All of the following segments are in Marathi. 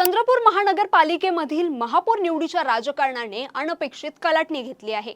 चंद्रपूर महानगरपालिकेमधील महापौर निवडीच्या राजकारणाने अनपेक्षित कलाटणी घेतली आहे.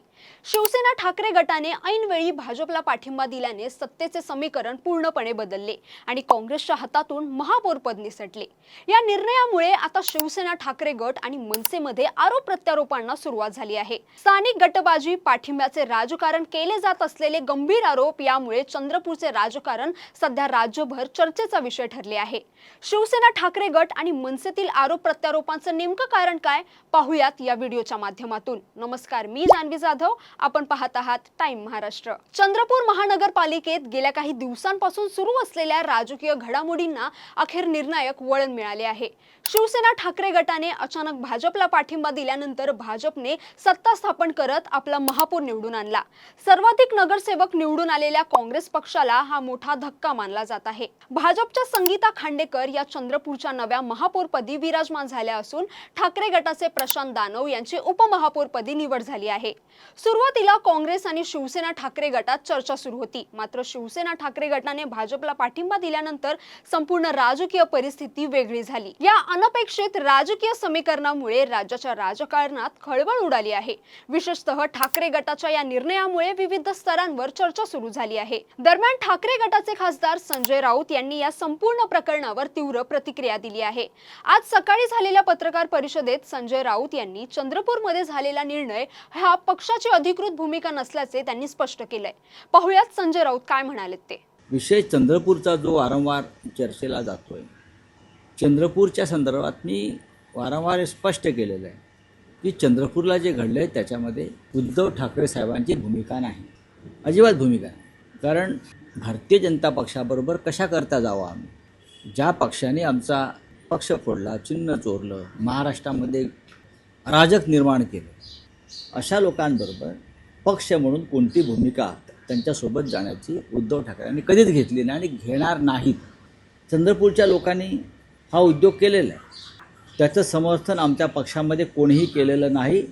शिवसेना ठाकरे गटाने ऐनवेळी भाजपला पाठिंबा दिल्याने सत्तेचे समीकरण पूर्णपणे बदलले आणि काँग्रेसच्या हातातून महापौरपद निसटले. या निर्णयामुळे आता शिवसेना ठाकरे गट आणि मनसेमध्ये आरोप प्रत्यारोपांना सुरुवात झाली आहे. स्थानिक गटबाजी पाठिंब्याचे राजकारण केले जात असलेले गंभीर आरोप यामुळे चंद्रपूरचे राजकारण सध्या राज्यभर चर्चेचा विषय ठरले आहे. शिवसेना ठाकरे गट आणि मनसेतील आरोप प्रत्यारोपांचं नेमकं कारण काय पाहूयात या व्हिडिओच्या माध्यमातून. नमस्कार मी जान्हवी जाधव. आपण पाहत आहात टाइम महाराष्ट्र. चंद्रपूर महानगरपालिकेत गेल्या काही दिवसांपासून सुरू असलेल्या राजकीय घडामोडींना अखेर निर्णायक वळण मिळाले आहे. शिवसेना ठाकरे गटाने अचानक भाजपला पाठिंबा दिल्यानंतर भाजपने सत्ता स्थापन करत आपला महापौर निवडून आणला. सर्वाधिक नगरसेवक निवडून आलेल्या काँग्रेस पक्षाला हा मोठा धक्का मानला जात आहे. भाजपच्या संगीता खांडेकर या चंद्रपूरच्या नव्या महापौरपदी विराजमान झाल्या असून ठाकरे गटाचे प्रशांत दानव यांची उपमहापौरपदी निवड झाली आहे. सुरुवातीला काँग्रेस आणि शिवसेना ठाकरे गटात चर्चा सुरू होती. मात्र शिवसेना ठाकरे गटाने भाजपला पाठिंबा दिल्यानंतर संपूर्ण राजकीय परिस्थिती वेगळी झाली. या अनपेक्षित राजकीय समीकरणामुळे राज्याच्या राजकारणात खळबळ उडाली आहे. विशेषतः ठाकरे गटाच्या या निर्णयामुळे विविध स्तरांवर चर्चा सुरू झाली आहे. दरम्यान ठाकरे गटाचे खासदार संजय राऊत यांनी या संपूर्ण प्रकरणावर तीव्र प्रतिक्रिया दिली आहे. आज सकाळी झालेल्या पत्रकार परिषदेत संजय राऊत यांनी चंद्रपूरमध्ये झालेला निर्णय हा पक्षाची अधिकृत भूमिका नसल्याचे त्यांनी स्पष्ट केलंय. पाहुयात संजय राऊत काय म्हणालेत ते. विषय चंद्रपूरचा जो वारंवार चर्चेला जातो आहे चंद्रपूरच्या संदर्भात मी वारंवार स्पष्ट केलेलं आहे की चंद्रपूरला जे घडलं आहे त्याच्यामध्ये उद्धव ठाकरे साहेबांची भूमिका नाही अजिबात भूमिका नाही. कारण भारतीय जनता पक्षाबरोबर कशा करता जावं आम्ही? ज्या पक्षाने आमचा पक्ष फोडला चिन्ह चोरलं महाराष्ट्रामध्ये राजक निर्माण केलं. अशा लोकांबरोबर पक्ष म्हणून कोणती भूमिका त्यांच्यासोबत जाण्याची उद्धव ठाकरेंनी कधीच घेतली नाही आणि घेणार नाहीत. चंद्रपूरच्या लोकांनी हा उद्योग केलेला आहे. त्याचं समर्थन आमच्या पक्षामध्ये कोणीही केलेलं नाही.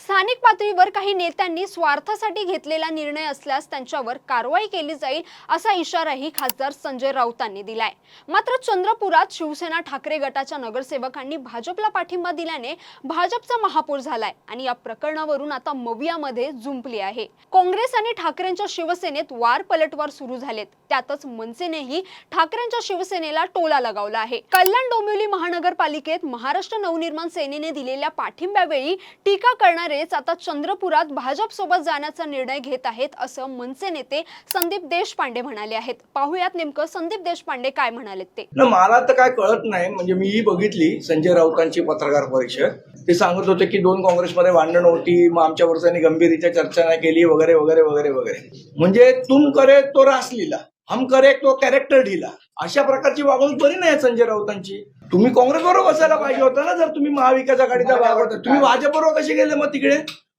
स्थानिक पातळीवर काही नेत्यांनी स्वार्थासाठी घेतलेला निर्णय असल्यास त्यांच्यावर कारवाई केली जाईल असा इशाराही खासदार संजय राऊतांनी दिलाय. मात्र चंद्रपुरात शिवसेना ठाकरे गटाच्या नगरसेवकांनी भाजपला पाठिंबा दिल्याने भाजपचा महापौर झालाय आणि या प्रकरणावरून आता मवियामध्ये जुंपली आहे. काँग्रेस आणि ठाकरेंच्या शिवसेनेत वार पलटवार सुरू झालेत. त्यातच मनसेनेही ठाकरेंच्या शिवसेनेला टोला लगावला आहे. कल्याण डोंबिवली महानगरपालिकेत महाराष्ट्र नवनिर्माण सेनेने दिलेल्या पाठिंब्यावेळी टीका करणारेच आता चंद्रपुरात भाजप सोबत जाण्याचा निर्णय घेत आहेत असं मनसे नेते संदीप देशपांडे म्हणाले आहेत. पाहुयात नेमकं संदीप देशपांडे काय म्हणाले ते. मला तर काय कळत नाही. म्हणजे मीही बघितली संजय राऊतांची पत्रकार परिषद. ते सांगत होते की दोन काँग्रेसमध्ये भांडण होती मग आमच्या वरच्यांनी गंभीररित्या चर्चा नाही केली वगैरे वगैरे वगैरे वगैरे. म्हणजे तुम करे तो रास लिहिला हम करे तो कॅरेक्टर ढिला. अशा प्रकारची वागणूक बरी नाही संजय राऊतांची. तुम्ही काँग्रेस बरोबर बसायला पाहिजे होता ना जर तुम्ही महाविकास आघाडीचा भाग होता. तुम्ही भाजप बरोबर कसे गेले मग तिकडे?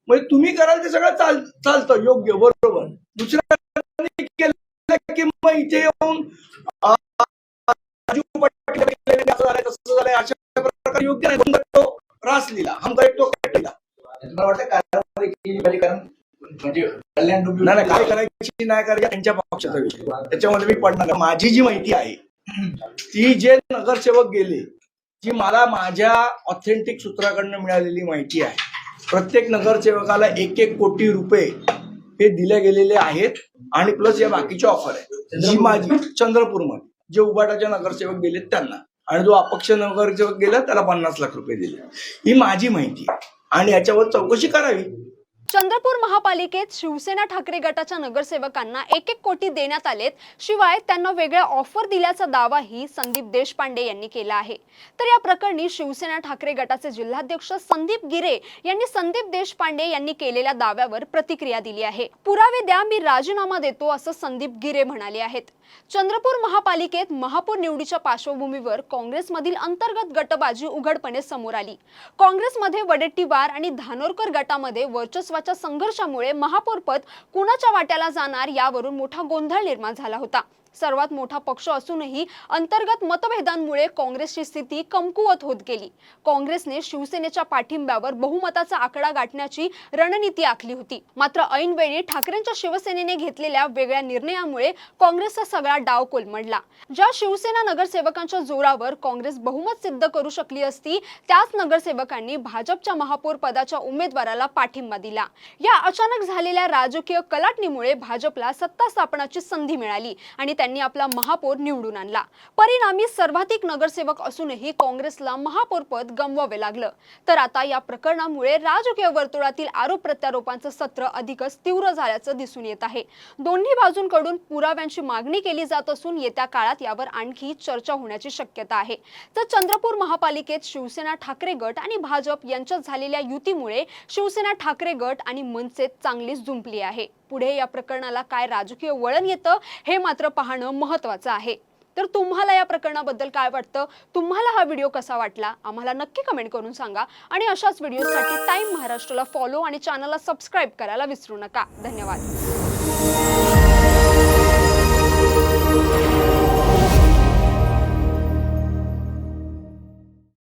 म्हणजे तुम्ही कराल ते सगळं चाल चालतं योग्य बरोबर. दुसऱ्या केलं की मग इथे येऊन अशा प्रकारे योग्य नाही. तो रास लिहिला. हम करे तो कारण म्हणजे नाही काय करायची नाही करायची त्यांच्या पक्षाचा विषय. त्याच्यामध्ये मी पडणार. माझी जी माहिती आहे ती जे नगरसेवक गेले जी मला माझ्या ऑथेंटिक सूत्राकडनं मिळालेली माहिती आहे. प्रत्येक नगरसेवकाला एक एक कोटी रुपये हे दिले गेलेले आहेत आणि प्लस या बाकीची ऑफर आहे जी माझी चंद्रपूरमध्ये. जे उबाटाचे नगरसेवक गेलेत त्यांना. आणि जो अपक्ष नगरसेवक गेला त्याला पन्नास लाख रुपये दिले. ही माझी माहिती आहे. आणि याच्यावर चौकशी करावी. चंद्रपूर महापालिकेत शिवसेना ठाकरे गटाच्या नगरसेवकांना एक एक कोटी देण्यात आलेत. शिवाय त्यांना वेगळ्या ऑफर दिल्याचा दावाही संदीप देशपांडे यांनी केला आहे. तर या प्रकरणी शिवसेना ठाकरे गटाचे जिल्हाध्यक्ष संदीप गिरे यांनी संदीप देशपांडे यांनी केलेल्या दाव्यावर प्रतिक्रिया दिली आहे. पुरावे द्या मी राजीनामा देतो असं संदीप गिरे म्हणाले आहेत. चंद्रपूर महापालिकेत महापौर निवडीच्या पार्श्वभूमीवर काँग्रेसमधील अंतर्गत गटबाजी उघडपणे समोर आली. काँग्रेसमध्ये वडेट्टीवार आणि धानोरकर गटामध्ये वर्चस्वा संघर्षामुळे महापौरपद कुणाच्या वाट्याला जाणार यावरून मोठा गोंधळ निर्माण झाला होता. सर्वात मोठा पक्ष असूनही अंतर्गत मतभेदांमुळे काँग्रेसची स्थिती कमकुवत होत गेली. काँग्रेसने शिवसेनेच्या पाठिंब्यावर बहुमताचा आकडा गाठण्याची रणनीती आखली होती. मात्र ऐनवेळी ठाकरेंच्या शिवसेनेने घेतलेल्या वेगळ्या निर्णयामुळे काँग्रेसचा सगळा डाव कोलमडला. ज्या शिवसेना नगरसेवकांच्या जोरावर काँग्रेस बहुमत सिद्ध करू शकली असती त्याच नगरसेवकांनी भाजपच्या महापौर पदाच्या उमेदवाराला पाठिंबा दिला. या अचानक झालेल्या राजकीय कलाटणीमुळे भाजपला सत्ता स्थापनाची संधी मिळाली आणि त्यांनी आपला महापौर निवडून आणला. परिणामी सर्वाधिक नगरसेवक असूनही काँग्रेसला महापौरपद गमवावे लागलं. तर आता या प्रकरणामुळे राजकीय वर्तुळातील आरोप प्रत्यारोपांचं सत्र अधिकच तीव्र झाल्याचं दिसून येत आहे. दोन्ही बाजूंकडून पुराव्यांची मागणी केली जात असून येत्या काळात यावर आणखी चर्चा होण्याची शक्यता आहे. तर चंद्रपूर महापालिकेत शिवसेना ठाकरे गट आणि भाजप यांच्यात झालेल्या युतीमुळे शिवसेना ठाकरे गट आणि मनसे चांगलीच जुंपली आहे. पुढे या प्रकरणाला काय राजकीय वळण येतं हे मात्र पाहणं महत्वाचं आहे. तर तुम्हाला या प्रकरणाबद्दल काय वाटतं? तुम्हाला हा व्हिडिओ कसा वाटला? आम्हाला नक्की कमेंट करून सांगा. आणि अशाच व्हिडिओसाठी टाईम महाराष्ट्राला फॉलो आणि चॅनलला सबस्क्राईब करायला विसरू नका. धन्यवाद.